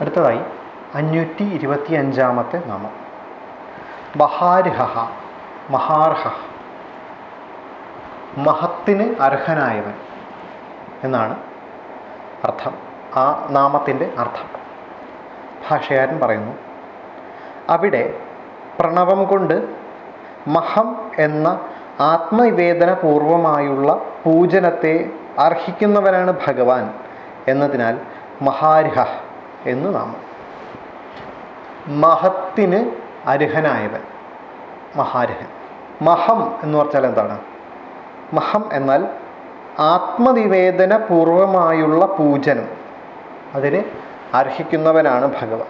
അടുത്തതായി അഞ്ഞൂറ്റി ഇരുപത്തി അഞ്ചാമത്തെ നാമം. ബഹാർഹ മഹാർഹ മഹത്തിന് അർഹനായവൻ എന്നാണ് അർത്ഥം ആ നാമത്തിന്റെ അർത്ഥം. ഭാഷകാരൻ പറയുന്നു അവിടെ പ്രണവം കൊണ്ട് മഹം എന്ന ആത്മനിവേദനപൂർവമായുള്ള പൂജനത്തെ അർഹിക്കുന്നവനാണ് ഭഗവാൻ എന്നതിനാൽ മഹാർഹ എന്ന് നാമം. മഹത്തിന് അർഹനായവൻ. മഹാരഹൻ. മഹം എന്ന് പറഞ്ഞാൽ എന്താണ്? മഹം എന്നാൽ ആത്മനിവേദന പൂർവമായുള്ള പൂജനം. അതിന് അർഹിക്കുന്നവനാണ് ഭഗവാൻ.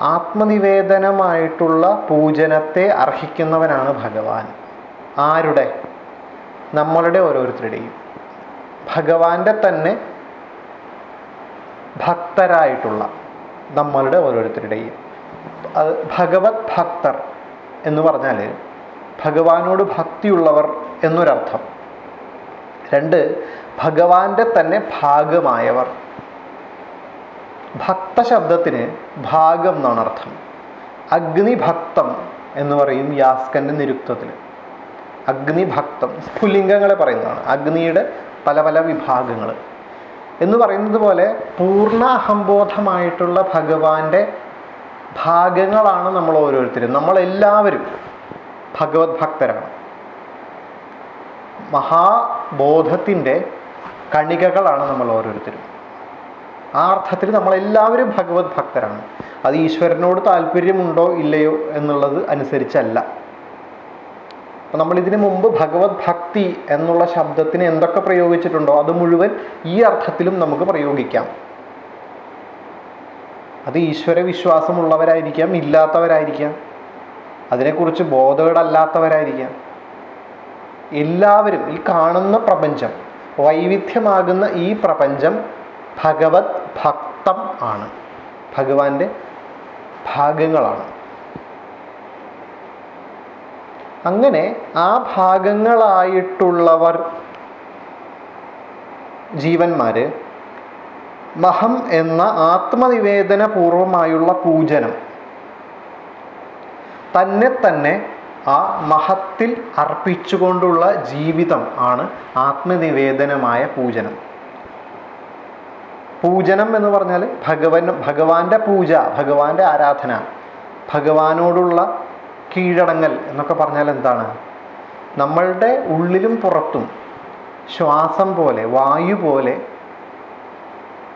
ആത്മനിവേദനമായിട്ടുള്ള പൂജനത്തെ അർഹിക്കുന്നവനാണ് ഭഗവാൻ. ആരുടെ? നമ്മളുടെ ഓരോരുത്തരുടെയും. ഭഗവാന്റെ തന്നെ ഭക്തരായിട്ടുള്ള നമ്മളുടെ ഓരോരുത്തരുടെയും. അത് ഭഗവത് ഭക്തർ എന്ന് പറഞ്ഞാൽ ഭഗവാനോട് ഭക്തിയുള്ളവർ എന്നൊരർത്ഥം. രണ്ട് ഭഗവാന്റെ തന്നെ ഭാഗമായവർ. ഭക്ത ശബ്ദത്തിന് ഭാഗം എന്നാണ് അർത്ഥം. അഗ്നിഭക്തം എന്ന് പറയും യാസ്കന്റെ നിരുക്തത്തിൽ അഗ്നിഭക്തം സ്ഫുലിംഗങ്ങളെ പറയുന്നതാണ്. അഗ്നിയുടെ പല പല വിഭാഗങ്ങൾ എന്ന് പറയുന്നത് പോലെ പൂർണ അഹംബോധമായിട്ടുള്ള ഭഗവാന്റെ ഭാഗങ്ങളാണ് നമ്മൾ ഓരോരുത്തരും. നമ്മളെല്ലാവരും ഭഗവത് ഭക്തരാണ്. മഹാബോധത്തിന്റെ കണികകളാണ് നമ്മൾ ഓരോരുത്തരും. ആ അർത്ഥത്തിൽ നമ്മളെല്ലാവരും ഭഗവത് ഭക്തരാണ്. അത് ഈശ്വരനോട് താല്പര്യമുണ്ടോ ഇല്ലയോ എന്നുള്ളത് അനുസരിച്ചല്ല. അപ്പം നമ്മൾ ഇതിനു മുമ്പ് ഭഗവത് ഭക്തി എന്നുള്ള ശബ്ദത്തിന് എന്തൊക്കെ പ്രയോഗിച്ചിട്ടുണ്ടോ അത് മുഴുവൻ ഈ അർത്ഥത്തിലും നമുക്ക് പ്രയോഗിക്കാം. അത് ഈശ്വര വിശ്വാസമുള്ളവരായിരിക്കാം ഇല്ലാത്തവരായിരിക്കാം. അതിനെക്കുറിച്ച് ബോധവടല്ലാത്തവരായിരിക്കാം എല്ലാവരും ഈ കാണുന്ന പ്രപഞ്ചം വൈവിധ്യമാകുന്ന ഈ പ്രപഞ്ചം ഭഗവത് ഭക്തം ആണ്. ഭഗവാന്റെ ഭാഗങ്ങളാണ്. അങ്ങനെ ആ ഭാഗങ്ങളായിട്ടുള്ളവർ ജീവന്മാര് മഹം എന്ന ആത്മനിവേദന പൂർവമായുള്ള പൂജനം. തന്നെ തന്നെ ആ മഹത്തിൽ അർപ്പിച്ചുകൊണ്ടുള്ള ജീവിതം ആണ് ആത്മനിവേദനമായ പൂജനം. പൂജനം എന്ന് പറഞ്ഞാൽ ഭഗവൻ ഭഗവാന്റെ പൂജ ഭഗവാന്റെ ആരാധന. ഭഗവാനോടുള്ള കീഴടങ്ങൽ എന്നൊക്കെ പറഞ്ഞാൽ എന്താണ്? നമ്മളുടെ ഉള്ളിലും പുറത്തും ശ്വാസം പോലെ വായു പോലെ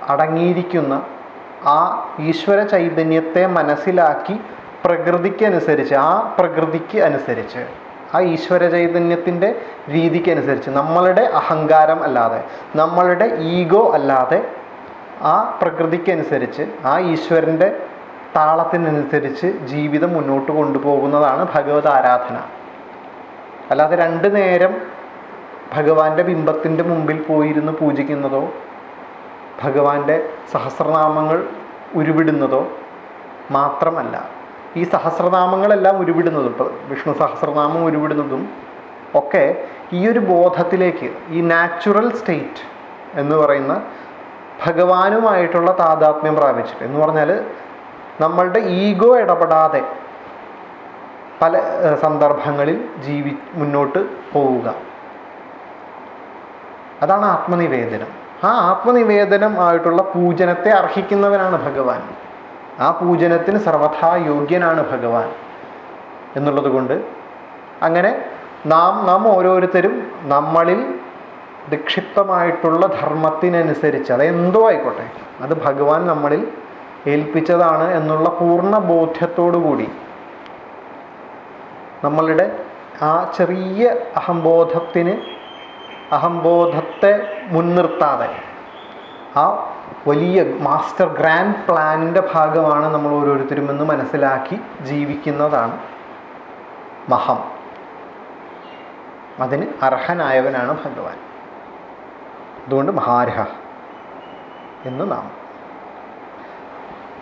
അടങ്ങിയിരിക്കുന്ന ആ ഈശ്വര ചൈതന്യത്തെ മനസ്സിലാക്കി പ്രകൃതിക്കനുസരിച്ച് ആ പ്രകൃതിക്ക് അനുസരിച്ച് ആ ഈശ്വര ചൈതന്യത്തിന്റെ രീതിക്കനുസരിച്ച് നമ്മളുടെ അഹങ്കാരം അല്ലാതെ നമ്മളുടെ ഈഗോ അല്ലാതെ ആ പ്രകൃതിക്കനുസരിച്ച് ആ ഈശ്വരന്റെ താളത്തിനനുസരിച്ച് ജീവിതം മുന്നോട്ട് കൊണ്ടുപോകുന്നതാണ് ഭഗവത് ആരാധന. അല്ലാതെ രണ്ട് നേരം ഭഗവാന്റെ ബിംബത്തിന്റെ മുമ്പിൽ പോയിരുന്ന് പൂജിക്കുന്നതോ ഭഗവാന്റെ സഹസ്രനാമങ്ങൾ ഉരുവിടുന്നതോ മാത്രമല്ല. ഈ സഹസ്രനാമങ്ങളെല്ലാം ഉരുവിടുന്നതും ഇപ്പോൾ വിഷ്ണു സഹസ്രനാമം ഉരുവിടുന്നതും ഒക്കെ ഈ ഒരു ബോധത്തിലേക്ക് ഈ നാച്ചുറൽ സ്റ്റേറ്റ് എന്ന് പറയുന്ന ഭഗവാനുമായിട്ടുള്ള താതാത്മ്യം പ്രാപിച്ചിട്ട് എന്ന് പറഞ്ഞാൽ നമ്മളുടെ ഈഗോ ഇടപെടാതെ പല സന്ദർഭങ്ങളിൽ ജീവി മുന്നോട്ട് പോവുക. അതാണ് ആത്മനിവേദനം. ആ ആത്മനിവേദനം ആയിട്ടുള്ള പൂജനത്തെ അർഹിക്കുന്നവനാണ് ഭഗവാൻ. ആ പൂജനത്തിന് സർവഥാ യോഗ്യനാണ് ഭഗവാൻ എന്നുള്ളത് കൊണ്ട് അങ്ങനെ നാം നാം ഓരോരുത്തരും നമ്മളിൽ നിക്ഷിപ്തമായിട്ടുള്ള ധർമ്മത്തിനനുസരിച്ച് അത് എന്തോ ആയിക്കോട്ടെ അത് ഭഗവാൻ നമ്മളിൽ ഏൽപ്പിച്ചതാണ് എന്നുള്ള പൂർണ ബോധ്യത്തോടു കൂടി നമ്മളുടെ ആ ചെറിയ അഹംബോധത്തിന് അഹംബോധത്തെ മുൻനിർത്താതെ ആ വലിയ മാസ്റ്റർ ഗ്രാൻഡ് പ്ലാനിന്റെ ഭാഗമാണ് നമ്മൾ ഓരോരുത്തരും എന്ന് മനസ്സിലാക്കി ജീവിക്കുന്നതാണ് മഹം. അതിന് അർഹനായവനാണ് ഭഗവാൻ. അതുകൊണ്ട് മഹാർഹ എന്ന് നാം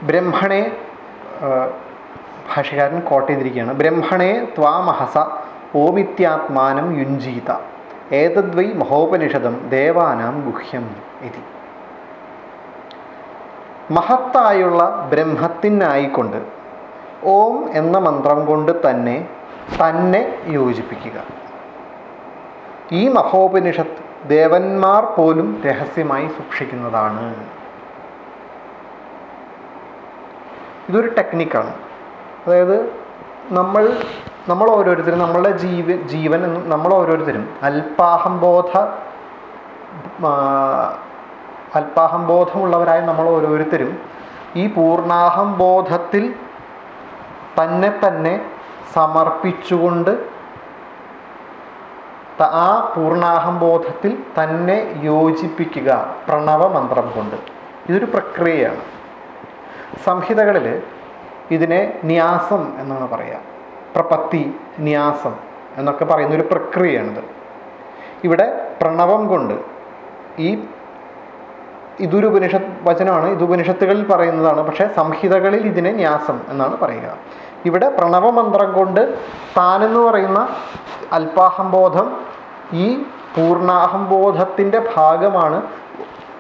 ബ്രഹ്മണെ ഭാഷകാരൻ കോട്ട് ചെയ്തിരിക്കുകയാണ്. ബ്രഹ്മണേ ത്വാമഹസ ഓമിത്യാത്മാനം യുഞ്ജീത. ഏതദ്വൈ മഹോപനിഷദം ദേവാനാം ഗുഹ്യം ഇതി. മഹത്തായുള്ള ബ്രഹ്മത്തിനായിക്കൊണ്ട് ഓം എന്ന മന്ത്രം കൊണ്ട് തന്നെ തന്നെ യോജിപ്പിക്കുക. ഈ മഹോപനിഷത്ത് ദേവന്മാർ പോലും രഹസ്യമായി സൂക്ഷിക്കുന്നതാണ്. ഇതൊരു ടെക്നിക്കാണ്. അതായത് നമ്മൾ നമ്മൾ ഓരോരുത്തരും നമ്മളുടെ ജീവ ജീവൻ നമ്മൾ ഓരോരുത്തരും അല്പാഹംബോധ ആ, അല്പാഹംബോധമുള്ളവരായ നമ്മൾ ഓരോരുത്തരും ഈ പൂർണാഹം ബോധത്തിൽ തന്നെ തന്നെ സമർപ്പിച്ചുകൊണ്ട് ആ ആ പൂർണാഹംബോധത്തിൽ തന്നെ യോജിപ്പിക്കുക പ്രണവ മന്ത്രം കൊണ്ട്. ഇതൊരു പ്രക്രിയയാണ്. സംഹിതകളിൽ ഇതിനെ ന്യാസം എന്നാണ് പറയുക പ്രപത്തി ന്യാസം എന്നൊക്കെ പറയുന്ന ഒരു പ്രക്രിയയാണിത്. ഇവിടെ പ്രണവം കൊണ്ട് ഈ ഇതൊരു ഉപനിഷത്ത് വചനമാണ് ഇത് ഉപനിഷത്തുകളിൽ പറയുന്നതാണ് പക്ഷേ സംഹിതകളിൽ ഇതിനെ ന്യാസം എന്നാണ് പറയുക. ഇവിടെ പ്രണവമന്ത്രം കൊണ്ട് താനെന്ന് പറയുന്ന അല്പാഹംബോധം ഈ പൂർണാഹംബോധത്തിന്റെ ഭാഗമാണ്.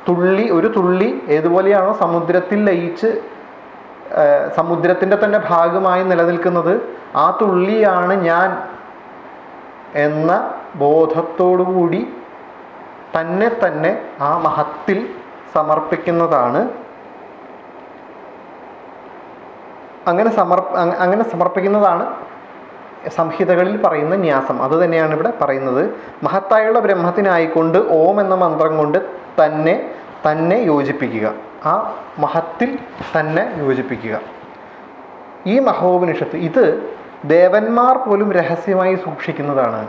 തുള്ളി ഒരു തുള്ളി ഏതുപോലെയാണോ സമുദ്രത്തിൽ ലയിച്ച് സമുദ്രത്തിന്റെ തന്നെ ഭാഗമായി നിലനിൽക്കുന്നത് ആ തുള്ളിയാണ് ഞാൻ എന്ന ബോധത്തോടുകൂടി തന്നെ തന്നെ ആ മഹത്തിൽ സമർപ്പിക്കുന്നതാണ്. അങ്ങനെ സമർപ്പ അങ്ങനെ സമർപ്പിക്കുന്നതാണ് സംഹിതകളിൽ പറയുന്ന ന്യാസം. അത് തന്നെയാണ് ഇവിടെ പറയുന്നത്. മഹത്തായുള്ള ബ്രഹ്മത്തിനായിക്കൊണ്ട് ഓം എന്ന മന്ത്രം കൊണ്ട് തന്നെ തന്നെ യോജിപ്പിക്കുക. ആ മഹത്തിൽ തന്നെ യോജിപ്പിക്കുക ഈ മഹോപനിഷത്ത് ഇത് ദേവന്മാർ പോലും രഹസ്യമായി സൂക്ഷിക്കുന്നതാണ്.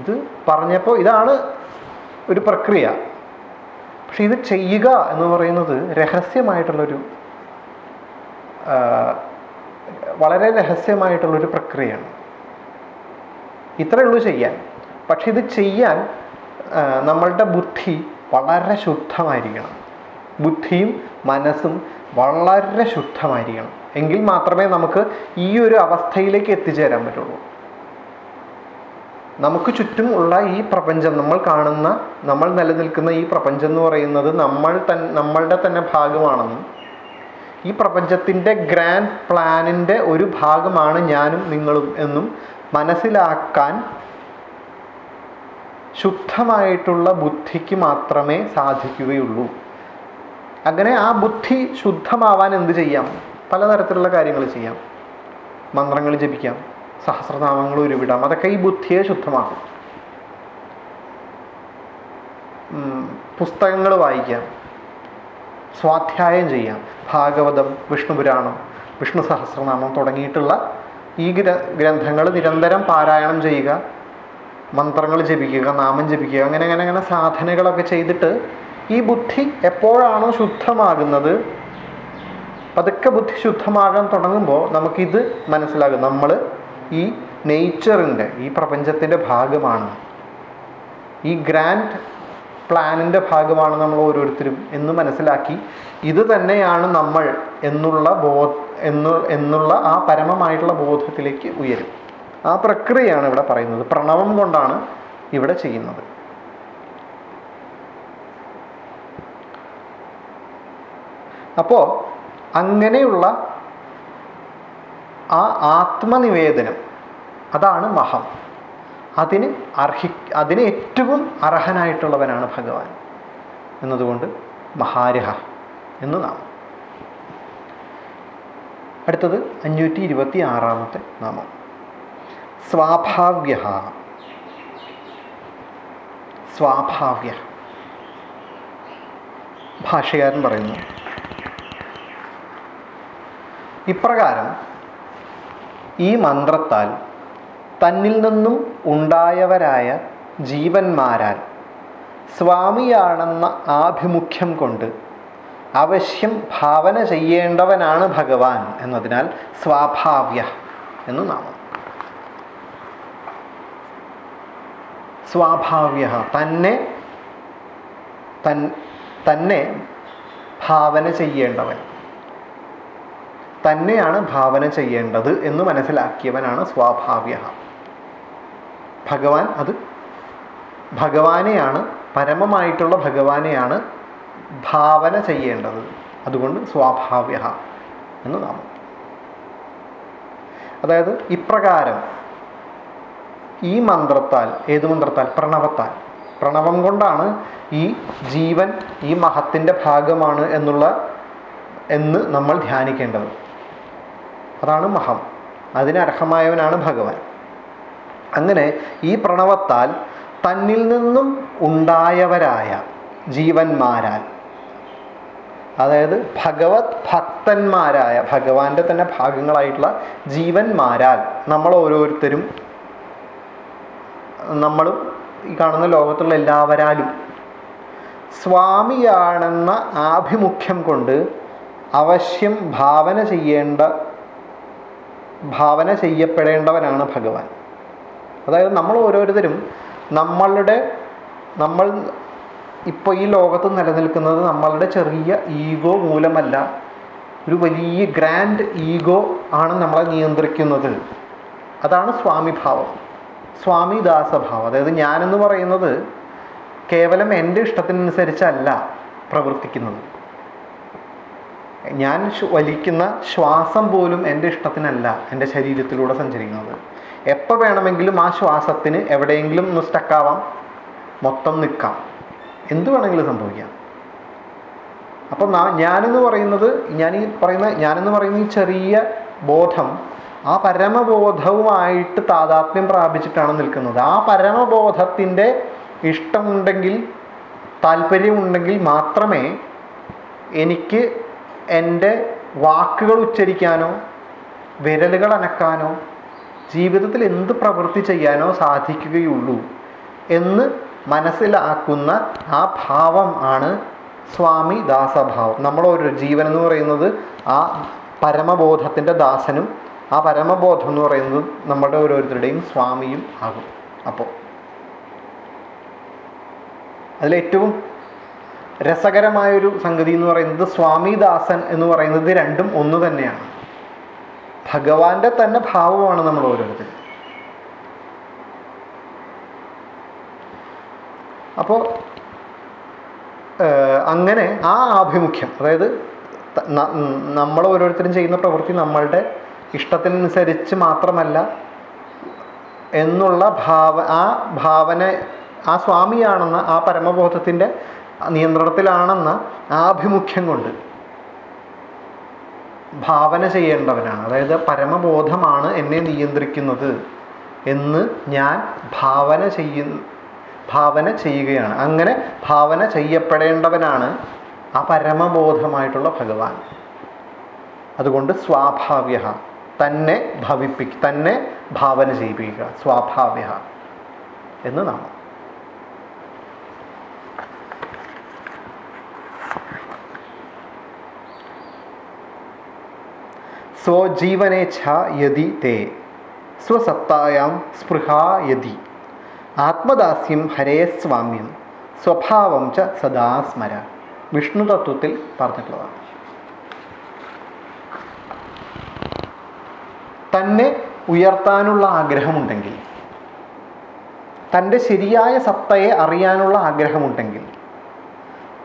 ഇത് പറഞ്ഞപ്പോൾ ഇതാണ് ഒരു പ്രക്രിയ. പക്ഷെ ഇത് ചെയ്യുക എന്ന് പറയുന്നത് രഹസ്യമായിട്ടുള്ളൊരു വളരെ രഹസ്യമായിട്ടുള്ളൊരു പ്രക്രിയയാണ്. ഇത്രയേ ഉള്ളൂ ചെയ്യാൻ. പക്ഷെ ഇത് ചെയ്യാൻ നമ്മളുടെ ബുദ്ധി വളരെ ശുദ്ധമായിരിക്കണം. ബുദ്ധിയും മനസ്സും വളരെ ശുദ്ധമായിരിക്കണം. എങ്കിൽ മാത്രമേ നമുക്ക് ഈ ഒരു അവസ്ഥയിലേക്ക് എത്തിച്ചേരാൻ പറ്റുള്ളൂ. നമുക്ക് ചുറ്റും ഉള്ള ഈ പ്രപഞ്ചം നമ്മൾ കാണുന്ന നമ്മൾ നിലനിൽക്കുന്ന ഈ പ്രപഞ്ചം എന്ന് പറയുന്നത് നമ്മൾ തൻ നമ്മളുടെ തന്നെ ഭാഗമാണെന്നും ഈ പ്രപഞ്ചത്തിന്റെ ഗ്രാൻഡ് പ്ലാനിന്റെ ഒരു ഭാഗമാണ് ഞാനും നിങ്ങളും എന്നും മനസ്സിലാക്കാൻ ശുദ്ധമായിട്ടുള്ള ബുദ്ധിക്ക് മാത്രമേ സാധിക്കുകയുള്ളൂ. അങ്ങനെ ആ ബുദ്ധി ശുദ്ധമാവാൻ എന്ത് ചെയ്യാം? പലതരത്തിലുള്ള കാര്യങ്ങൾ ചെയ്യാം. മന്ത്രങ്ങൾ ജപിക്കാം സഹസ്രനാമങ്ങൾ ഉരുവിടാം അതൊക്കെ ഈ ബുദ്ധിയെ ശുദ്ധമാക്കും. പുസ്തകങ്ങൾ വായിക്കാം സ്വാധ്യായം ചെയ്യാം. ഭാഗവതം വിഷ്ണുപുരാണം വിഷ്ണു സഹസ്രനാമം തുടങ്ങിയിട്ടുള്ള ഈ ഗ്ര ഗ്രന്ഥങ്ങൾ നിരന്തരം പാരായണം ചെയ്യുക മന്ത്രങ്ങൾ ജപിക്കുക നാമം ജപിക്കുക അങ്ങനെ അങ്ങനെ അങ്ങനെ സാധനകളൊക്കെ ചെയ്തിട്ട് ഈ ബുദ്ധി എപ്പോഴാണോ ശുദ്ധമാകുന്നത് പതുക്കെ ബുദ്ധി ശുദ്ധമാകാൻ തുടങ്ങുമ്പോൾ നമുക്കിത് മനസ്സിലാകും. നമ്മൾ ഈ നേച്ചറിന്റെ ഈ പ്രപഞ്ചത്തിന്റെ ഭാഗമാണ്. ഈ ഗ്രാൻഡ് പ്ലാനിന്റെ ഭാഗമാണ് നമ്മൾ ഓരോരുത്തരും എന്ന് മനസ്സിലാക്കി ഇത് തന്നെയാണ് നമ്മൾ എന്നുള്ള ബോ എന്നു എന്നുള്ള ആ പരമമായിട്ടുള്ള ബോധത്തിലേക്ക് ഉയരും. ആ പ്രക്രിയയാണ് ഇവിടെ പറയുന്നത്. പ്രണവം കൊണ്ടാണ് ഇവിടെ ചെയ്യുന്നത്. അപ്പോൾ അങ്ങനെയുള്ള ആ ആത്മനിവേദനം അതാണ് മഹം. അതിന് അർഹി അതിന് ഏറ്റവും അർഹനായിട്ടുള്ളവനാണ് ഭഗവാൻ എന്നതുകൊണ്ട് മഹാരഹ എന്ന് നാമം. അടുത്തത് അഞ്ഞൂറ്റി ഇരുപത്തി ആറാമത്തെ നാമം. സ്വാഭാവ്യ സ്വാഭാവ്യ ഭാഷകാരൻ പറയുന്നു ഇപ്രകാരം ഈ മന്ത്രത്താൽ തന്നിൽ നിന്നും ഉണ്ടായവരായ ജീവന്മാരാൽ സ്വാമിയാണെന്ന ആഭിമുഖ്യം കൊണ്ട് അവശ്യം ഭാവന ചെയ്യേണ്ടവനാണ് ഭഗവാൻ എന്നതിനാൽ സ്വാഭാവ്യ എന്ന് നാമം. സ്വാഭാവ്യ തന്നെ തന്നെ ഭാവന ചെയ്യേണ്ടവൻ. തന്നെയാണ് ഭാവന ചെയ്യേണ്ടത് എന്ന് മനസ്സിലാക്കിയവനാണ് സ്വാഭാവ്യ ഭഗവാൻ അത് ഭഗവാനെയാണ് പരമമായിട്ടുള്ള ഭഗവാനെയാണ് ഭാവന ചെയ്യേണ്ടത്. അതുകൊണ്ട് സ്വാഭാവ്യ എന്ന് നാമം. അതായത് ഇപ്രകാരം ഈ മന്ത്രത്താൽ ഏത് മന്ത്രത്താൽ? പ്രണവത്താൽ. പ്രണവം കൊണ്ടാണ് ഈ ജീവൻ ഈ മഹത്തിന്റെ ഭാഗമാണ് എന്നുള്ള എന്ന് നമ്മൾ ധ്യാനിക്കേണ്ടത്. അതാണ് മഹം. അതിന് അർഹമായവനാണ് ഭഗവാൻ. അങ്ങനെ ഈ പ്രണവത്താൽ തന്നിൽ നിന്നും ഉണ്ടായവരായ ജീവന്മാരാൽ അതായത് ഭഗവത് ഭക്തന്മാരായ ഭഗവാന്റെ തന്നെ ഭാഗങ്ങളായിട്ടുള്ള ജീവന്മാരാൽ നമ്മൾ ഓരോരുത്തരും നമ്മളും ഈ കാണുന്ന ലോകത്തുള്ള എല്ലാവരാലും സ്വാമിയാണെന്ന ആഭിമുഖ്യം കൊണ്ട് അവശ്യം ഭാവന ചെയ്യേണ്ട ഭാവന ചെയ്യപ്പെടേണ്ടവനാണ് ഭഗവാൻ. അതായത് നമ്മൾ ഓരോരുത്തരും നമ്മളുടെ നമ്മൾ ഇപ്പോൾ ഈ ലോകത്ത് നിലനിൽക്കുന്നത് നമ്മളുടെ ചെറിയ ഈഗോ മൂലമല്ല ഒരു വലിയ ഗ്രാൻഡ് ഈഗോ ആണ് നമ്മളെ നിയന്ത്രിക്കുന്നത്. അതാണ് സ്വാമിഭാവം സ്വാമിദാസഭാവം അതായത് ഞാനെന്ന് പറയുന്നത് കേവലം എന്റെ ഇഷ്ടത്തിനനുസരിച്ചല്ല പ്രവർത്തിക്കുന്നത്. ഞാൻ വലിക്കുന്ന ശ്വാസം പോലും എന്റെ ഇഷ്ടത്തിനല്ല എന്റെ ശരീരത്തിലൂടെ സഞ്ചരിക്കുന്നത്. എപ്പോൾ വേണമെങ്കിലും ആ ശ്വാസത്തിന് എവിടെയെങ്കിലും ഒന്ന് സ്റ്റക്കാവാം മൊത്തം നിൽക്കാം. എന്ത് വേണമെങ്കിലും സംഭവിക്കാം. അപ്പം ഞാനെന്ന് പറയുന്നത് ഞാൻ ഈ പറയുന്ന ഞാനെന്ന് പറയുന്ന ഈ ചെറിയ ബോധം ആ പരമബോധവുമായിട്ട് താതാത്മ്യം പ്രാപിച്ചിട്ടാണ് നിൽക്കുന്നത്. ആ പരമബോധത്തിന്റെ ഇഷ്ടമുണ്ടെങ്കിൽ താല്പര്യമുണ്ടെങ്കിൽ മാത്രമേ എനിക്ക് എന്റെ വാക്കുകൾ ഉച്ചരിക്കാനോ വിരലുകൾ അനക്കാനോ ജീവിതത്തിൽ എന്ത് പ്രവൃത്തി ചെയ്യാനോ സാധിക്കുകയുള്ളൂ എന്ന് മനസ്സിലാക്കുന്ന ആ ഭാവം ആണ് സ്വാമി ദാസഭാവം. നമ്മളൊരു ജീവൻ എന്ന് പറയുന്നത് ആ പരമബോധത്തിന്റെ ദാസനും ആ പരമബോധം എന്ന് പറയുന്നത് നമ്മുടെ ഓരോരുത്തരുടെയും സ്വാമിയും ആകും. അപ്പോൾ അതിലേറ്റവും രസകരമായൊരു സംഗതി എന്ന് പറയുന്നത് സ്വാമിദാസൻ എന്ന് പറയുന്നത് രണ്ടും ഒന്ന് തന്നെയാണ്. ഭഗവാന്റെ തന്നെ ഭാവമാണ് നമ്മൾ ഓരോരുത്തരും. അപ്പോൾ അങ്ങനെ ആ ആഭിമുഖ്യം അതായത് നമ്മൾ ഓരോരുത്തരും ചെയ്യുന്ന പ്രവൃത്തി നമ്മളുടെ ഇഷ്ടത്തിനനുസരിച്ച് മാത്രമല്ല എന്നുള്ള ഭാവ ആ ഭാവന ആ സ്വാമിയാണെന്ന ആ പരമബോധത്തിന്റെ നിയന്ത്രണത്തിലാണെന്ന ആഭിമുഖ്യം കൊണ്ട് ഭാവന ചെയ്യേണ്ടവനാണ്. അതായത് പരമബോധമാണ് എന്നെ നിയന്ത്രിക്കുന്നത് എന്ന് ഞാൻ ഭാവന ചെയ്യുന്ന ഭാവന ചെയ്യുകയാണ്. അങ്ങനെ ഭാവന ചെയ്യപ്പെടേണ്ടവനാണ് ആ പരമബോധമായിട്ടുള്ള ഭഗവാൻ. അതുകൊണ്ട് സ്വാഭാവ്യ തന്നെ ഭവിപ്പിക്ക തന്നെ ഭാവന ചെയ്യിപ്പിക്കുക സ്വാഭാവ്യ എന്ന് നാമം. സ്വജീവനേച്ഛ യതി തേ സ്വസത്തായാം സ്പൃഹാ യതി ആത്മദാസ്യം ഹരേസ്വാമ്യം സ്വഭാവം ച സദാസ്മര വിഷ്ണു തത്വത്തിൽ പറഞ്ഞിട്ടുള്ളതാണ്. തന്നെ ഉയർത്താനുള്ള ആഗ്രഹമുണ്ടെങ്കിൽ തന്റെ ശരിയായ സത്തയെ അറിയാനുള്ള ആഗ്രഹമുണ്ടെങ്കിൽ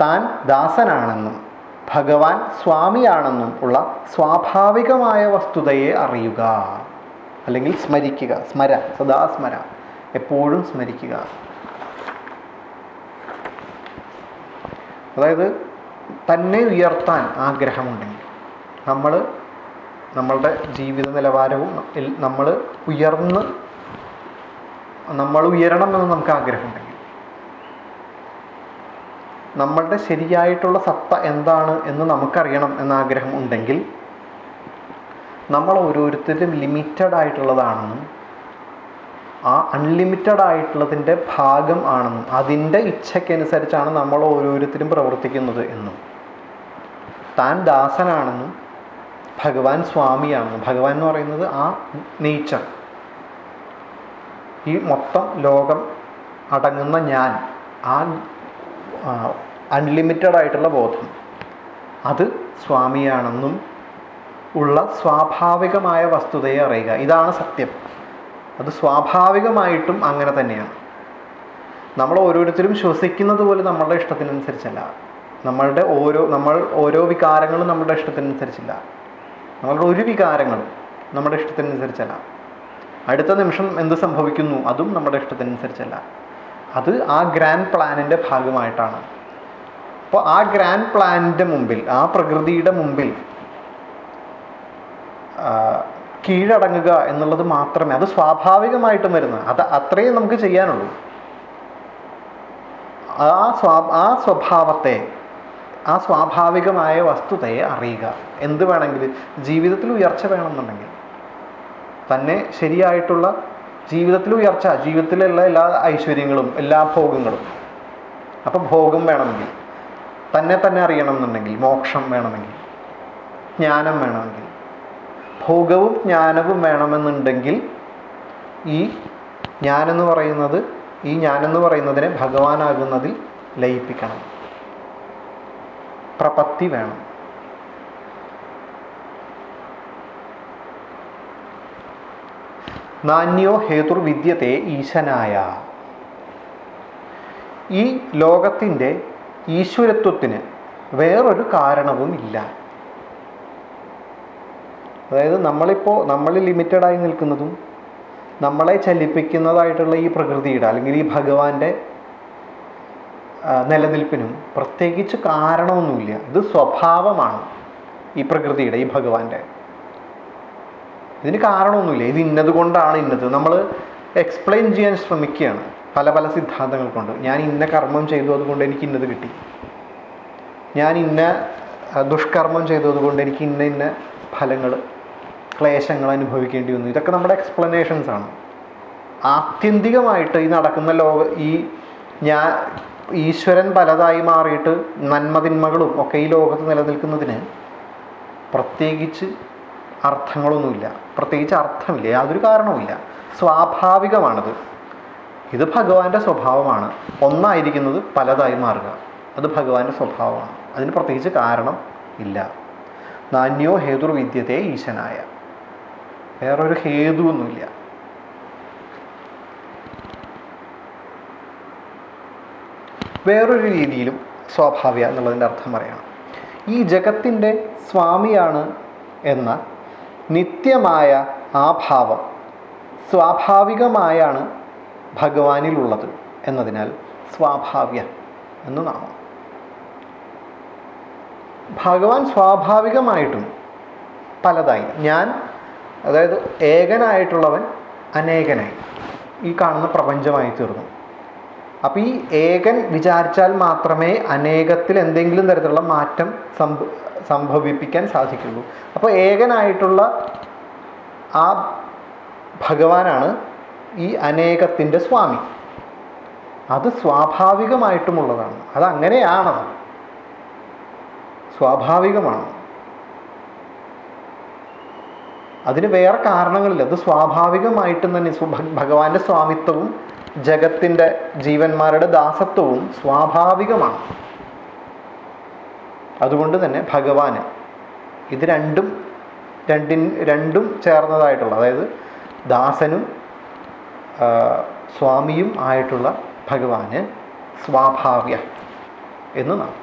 താൻ ദാസനാണെന്നും ഭഗവാൻ സ്വാമിയാണെന്നും ഉള്ള സ്വാഭാവികമായ വസ്തുതയെ അറിയുക. അല്ലെങ്കിൽ സ്മരിക്കുക. സ്മര. സദാസ്മര. എപ്പോഴും സ്മരിക്കുക. അതായത് തന്നെ ഉയർത്താൻ ആഗ്രഹമുണ്ടെങ്കിൽ നമ്മൾ നമ്മളുടെ ജീവിത നിലവാരവും നമ്മൾ ഉയർന്ന് നമ്മൾ ഉയരണമെന്ന് നമുക്ക് ആഗ്രഹമുണ്ടെങ്കിൽ നമ്മളുടെ ശരിയായിട്ടുള്ള സത്ത എന്താണ് എന്ന് നമുക്കറിയണം എന്ന ആഗ്രഹം ഉണ്ടെങ്കിൽ നമ്മൾ ഓരോരുത്തരും ലിമിറ്റഡ് ആയിട്ടുള്ളതാണെന്നും ആ അൺലിമിറ്റഡ് ആയിട്ടുള്ളതിന്റെ ഭാഗം ആണെന്നും അതിന്റെ ഇച്ഛയ്ക്കനുസരിച്ചാണ് നമ്മൾ ഓരോരുത്തരും പ്രവർത്തിക്കുന്നത് എന്നും. താൻ ദാസനാണെന്നും ഭഗവാൻ സ്വാമിയാണെന്നും ഭഗവാൻ എന്ന് പറയുന്നത് ആ നേച്ചർ ഈ മൊത്തം ലോകം അടങ്ങുന്ന ഞാൻ ആ അൺലിമിറ്റഡ് ആയിട്ടുള്ള ബോധം. അത് സ്വാമിയാണെന്നും ഉള്ള സ്വാഭാവികമായ വസ്തുതയെ അറിയുക. ഇതാണ് സത്യം. അത് സ്വാഭാവികമായിട്ടും അങ്ങനെ തന്നെയാണ്. നമ്മൾ ഓരോരുത്തരും ശ്വസിക്കുന്നത് പോലെ നമ്മളുടെ ഇഷ്ടത്തിനനുസരിച്ചല്ല. നമ്മളുടെ ഓരോ നമ്മൾ ഓരോ വികാരങ്ങളും നമ്മുടെ ഇഷ്ടത്തിനനുസരിച്ചില്ല. നമ്മളുടെ ഒരു വികാരങ്ങളും നമ്മുടെ ഇഷ്ടത്തിനനുസരിച്ചല്ല. അടുത്ത നിമിഷം എന്ത് സംഭവിക്കുന്നു? അതും നമ്മുടെ ഇഷ്ടത്തിനനുസരിച്ചല്ല. അത് ആ ഗ്രാൻഡ് പ്ലാനിന്റെ ഭാഗമായിട്ടാണ്. അപ്പോൾ ആ ഗ്രാൻഡ് പ്ലാനിന്റെ മുമ്പിൽ ആ പ്രകൃതിയുടെ മുമ്പിൽ കീഴടങ്ങുക എന്നുള്ളത് മാത്രമേ അത് സ്വാഭാവികമായിട്ടും വരുന്നത് അത് അത്രയും നമുക്ക് ചെയ്യാനുള്ളൂ. ആ സ്വാ ആ സ്വഭാവത്തെ ആ സ്വാഭാവികമായ വസ്തുതയെ അറിയുക. എന്ത് വേണമെങ്കിൽ ജീവിതത്തിൽ ഉയർച്ച വേണമെന്നുണ്ടെങ്കിൽ തന്നെ ശരിയായിട്ടുള്ള ജീവിതത്തിൽ ഉയർച്ച ജീവിതത്തിലുള്ള എല്ലാ ഐശ്വര്യങ്ങളും എല്ലാ ഭോഗങ്ങളും. അപ്പം ഭോഗം വേണമെങ്കിൽ തന്നെ തന്നെ അറിയണം എന്നുണ്ടെങ്കിൽ മോക്ഷം വേണമെങ്കിൽ ജ്ഞാനം വേണമെങ്കിൽ ഭോഗവും ജ്ഞാനവും വേണമെന്നുണ്ടെങ്കിൽ ഈ ഞാനെന്ന് പറയുന്നത് ഈ ഞാനെന്ന് പറയുന്നതിനെ ഭഗവാനാകുന്നതിൽ ലയിപ്പിക്കണം. പ്രപത്തി വേണം. നാന്യോ ഹേതുർ വിദ്യത്തെ ഈശനായ. ഈ ലോകത്തിന്റെ ഈശ്വരത്വത്തിന് വേറൊരു കാരണവും ഇല്ല. അതായത് നമ്മളിപ്പോൾ നമ്മൾ ലിമിറ്റഡായി നിൽക്കുന്നതും നമ്മളെ ചലിപ്പിക്കുന്നതായിട്ടുള്ള ഈ പ്രകൃതിയുടെ അല്ലെങ്കിൽ ഈ ഭഗവാന്റെ നിലനിൽപ്പിനും പ്രത്യേകിച്ച് കാരണമൊന്നുമില്ല. ഇത് സ്വഭാവമാണ് ഈ പ്രകൃതിയുടെ ഈ ഭഗവാന്റെ. ഇതിന് കാരണമൊന്നുമില്ല. ഇത് ഇന്നത് കൊണ്ടാണ് ഇന്നത്. നമ്മൾ എക്സ്പ്ലെയിൻ ചെയ്യാൻ ശ്രമിക്കുകയാണ്. പല പല സിദ്ധാന്തങ്ങൾ കൊണ്ട്. ഞാൻ ഇന്ന കർമ്മം ചെയ്തു അതുകൊണ്ട് എനിക്ക് ഇന്നത് കിട്ടി. ഞാൻ ഇന്ന ദുഷ്കർമ്മം ചെയ്തു അതുകൊണ്ട് എനിക്ക് ഇന്ന ഇന്ന ഫലങ്ങൾ ക്ലേശങ്ങൾ അനുഭവിക്കേണ്ടി വന്നു. ഇതൊക്കെ നമ്മുടെ എക്സ്പ്ലനേഷൻസ് ആണ്. ആത്യന്തികമായിട്ട് ഈ നടക്കുന്ന ലോക ഈ ഞാൻ ഈശ്വരൻ പലതായി മാറിയിട്ട് നന്മതിന്മകളും ഒക്കെ ഈ ലോകത്ത് നിലനിൽക്കുന്നതിന് പ്രത്യേകിച്ച് അർത്ഥങ്ങളൊന്നുമില്ല. പ്രത്യേകിച്ച് അർത്ഥമില്ല യാതൊരു കാരണവുമില്ല. സ്വാഭാവികമാണത്. ഇത് ഭഗവാന്റെ സ്വഭാവമാണ്. ഒന്നായിരിക്കുന്നത് പലതായി മാറുക. അത് ഭഗവാന്റെ സ്വഭാവമാണ്. അതിന് പ്രത്യേകിച്ച് കാരണം ഇല്ല. നാന്യോ ഹേതുർ വിദ്യത്തെ ഈശനായ. വേറൊരു ഹേതുവൊന്നുമില്ല. വേറൊരു രീതിയിലും സ്വാഭാവിക എന്നുള്ളതിന്റെ അർത്ഥം പറയണം. ഈ ജഗത്തിന്റെ സ്വാമിയാണ് എന്ന നിത്യമായ ആ ഭാവം സ്വാഭാവികമായാണ് ഭഗവാനിലുള്ളത് എന്നതിനാൽ സ്വാഭാവ്യ എന്ന് നാമം. ഭഗവാൻ സ്വാഭാവികമായിട്ടും പലതായി. ഞാൻ അതായത് ഏകനായിട്ടുള്ളവൻ അനേകനായി. ഈ കാണുന്ന പ്രപഞ്ചമായി തീർന്നു. അപ്പോൾ ഈ ഏകൻ വിചാരിച്ചാൽ മാത്രമേ അനേകത്തിൽ എന്തെങ്കിലും തരത്തിലുള്ള മാറ്റം സംഭ സംഭവിപ്പിക്കാൻ സാധിക്കുള്ളൂ അപ്പോൾ ഏകനായിട്ടുള്ള ആ ഭഗവാനാണ് ഈ അനേകത്തിന്റെ സ്വാമി. അത് സ്വാഭാവികമായിട്ടുമുള്ളതാണ്. അത് അങ്ങനെയാണത് സ്വാഭാവികമാണ്. അതിന് വേറെ കാരണങ്ങളില്ല. അത് സ്വാഭാവികമായിട്ടും തന്നെ ഭഗവാന്റെ സ്വാമിത്വവും ജഗത്തിന്റെ ജീവന്മാരുടെ ദാസത്വവും സ്വാഭാവികമാണ്. അതുകൊണ്ട് തന്നെ ഭഗവാന്. ഇത് രണ്ടും രണ്ടിൻ രണ്ടും ചേർന്നതായിട്ടുള്ള അതായത് ദാസനും സ്വാമിയും ആയിട്ടുള്ള ഭഗവാന് സ്വാഭാവ്യ എന്ന് നാം